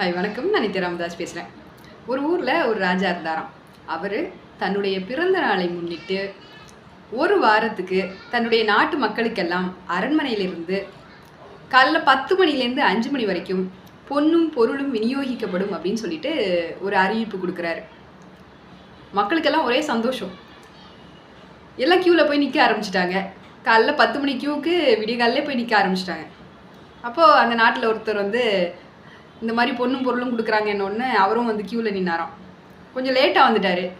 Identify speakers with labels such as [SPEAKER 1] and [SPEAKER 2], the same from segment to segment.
[SPEAKER 1] Hi வணக்கம். நான் நித்ய ராமதாஸ் பேசுகிறேன் ஒரு ஊரில் ஒரு ராஜா இருந்தாராம். அவர் தன்னுடைய பிறந்த நாளை முன்னிட்டு ஒரு வாரத்துக்கு தன்னுடைய நாட்டு மக்களுக்கெல்லாம் அரண்மனையிலிருந்து காலைல பத்து மணிலேருந்து அஞ்சு மணி வரைக்கும் பொன்னும் பொருளும் விநியோகிக்கப்படும் அப்படின்னு சொல்லிட்டு ஒரு அறிவிப்பு கொடுக்குறாரு. மக்களுக்கெல்லாம் ஒரே சந்தோஷம். எல்லாம் க்யூவில் போய் நிற்க ஆரம்பிச்சிட்டாங்க. காலைல பத்து மணி க்யூவுக்கு விடிய போய் நிற்க ஆரம்பிச்சிட்டாங்க. அப்போது அந்த நாட்டில் ஒருத்தர் வந்து இந்த மாதிரி பொண்ணும் பொருளும் கொடுக்குறாங்க கொடுக்குறாங்கன்னு அவரும் வந்து க்யூவில் நின்னாராம். கொஞ்சம் லேட்டாக வந்துட்டாரு.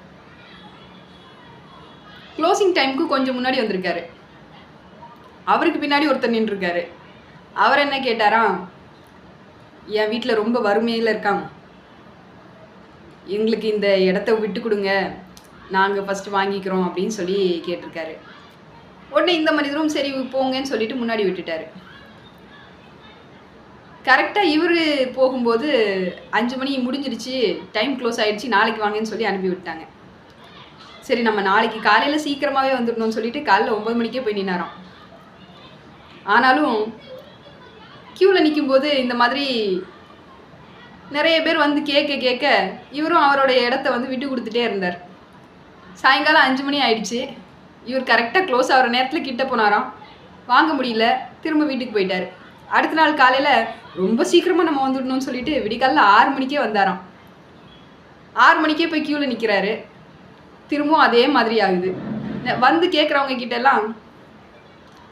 [SPEAKER 1] க்ளோசிங் டைமுக்கு கொஞ்சம் முன்னாடி வந்திருக்காரு. அவருக்கு பின்னாடி ஒருத்தர் நின்றுருக்காரு. அவர் என்ன கேட்டாராம்? என் வீட்டில் ரொம்ப வறுமையில் இருக்காங்க. எங்களுக்கு இந்த இடத்த விட்டு கொடுங்க. நாங்கள் ஃபஸ்ட்டு வாங்கிக்கிறோம் அப்படின்னு சொல்லி கேட்டிருக்காரு. உடனே இந்த மனிதரும் சரி போங்கன்னு சொல்லிட்டு முன்னாடி விட்டுட்டாரு. கரெக்டாக இவர் போகும்போது அஞ்சு மணி முடிஞ்சிருச்சு டைம் க்ளோஸ் ஆகிடுச்சு நாளைக்கு வாங்கன்னு சொல்லி அனுப்பி விட்டாங்க. சரி நம்ம நாளைக்கு காலையில் சீக்கிரமாகவே வந்துடணும்னு சொல்லிட்டு காலைல ஒம்பது மணிக்கே போய் நின்னாராம். ஆனாலும் க்யூவில் நிற்கும்போது இந்த மாதிரி நிறைய பேர் வந்து கேட்க கேட்க இவரும் அவருடைய இடத்த வந்து விட்டு கொடுத்துட்டே இருந்தார். சாயங்காலம் அஞ்சு மணி ஆயிடுச்சு. இவர் கரெக்டாக க்ளோஸ் ஆகிற நேரத்தில் கிட்ட போனாராம். வாங்க முடியல. திரும்ப வீட்டுக்கு போயிட்டார். அடுத்த நாள் காலையில் ரொம்ப சீக்கிரமாக நம்ம வந்துடணும்னு சொல்லிட்டு விடிக்காலில் ஆறு மணிக்கே வந்தாராம். ஆறு மணிக்கே போய் க்யூவில் நிற்கிறாரு திரும்பவும் அதே மாதிரி ஆகுது. வந்து கேட்குறவங்க கிட்ட எல்லாம்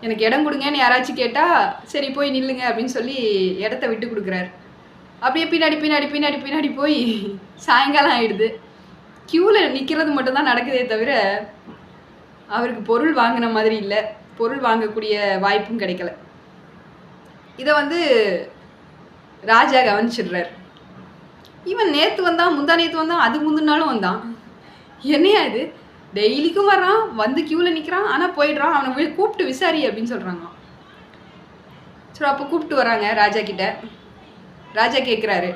[SPEAKER 1] எனக்கு இடம் கொடுங்கன்னு யாராச்சும் கேட்டால் சரி போய் நில்லுங்க அப்படின்னு சொல்லி இடத்த விட்டு கொடுக்குறாரு. அப்படியே பின்னாடி பின்னாடி பின்னாடி பின்னாடி போய் சாயங்காலம் ஆகிடுது க்யூவில் நிற்கிறது மட்டும்தான் நடக்குதே தவிர அவருக்கு பொருள் வாங்கின மாதிரி இல்லை. பொருள் வாங்கக்கூடிய வாய்ப்பும் கிடைக்கல. இதை வந்து ராஜா கவனிச்சிடுறார். இவன் நேற்று வந்தான் முந்தா நேற்று வந்தான் அது முந்தினாலும் வந்தான். என்னையா இது? டெய்லிக்கும் வர்றான் வந்து க்யூவில் நிற்கிறான் ஆனால் போயிடுறான் அவனை போய் கூப்பிட்டு விசாரி அப்படின்னு சொல்கிறாங்க சரி அப்போ கூப்பிட்டு வராங்க ராஜா கிட்ட. ராஜா கேட்குறாரு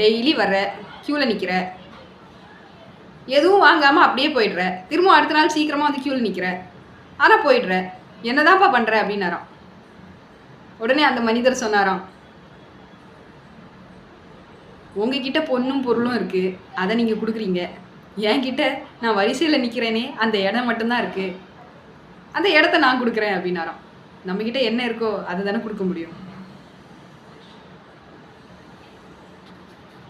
[SPEAKER 1] டெய்லி வர்ற க்யூவில் நிற்கிற எதுவும் வாங்காமல் அப்படியே போயிடுற. திரும்ப அடுத்த நாள் சீக்கிரமாக வந்து க்யூவில் நிற்கிற ஆனால் போயிடுற. என்னதான்ப்பா பண்ணுற அப்படின்னாராம். உடனே அந்த மனிதர் சொன்னாராம் உங்ககிட்ட பொண்ணும் பொருளும் இருக்கு அதை நீங்க கொடுக்குறீங்க. என்கிட்ட நான் வரிசையில் நிற்கிறேனே அந்த இடம் மட்டும்தான் இருக்கு. அந்த இடத்த நான் கொடுக்குறேன் அப்படின்னாராம். நம்மக்கிட்ட என்ன இருக்கோ அதை தானே கொடுக்க முடியும்.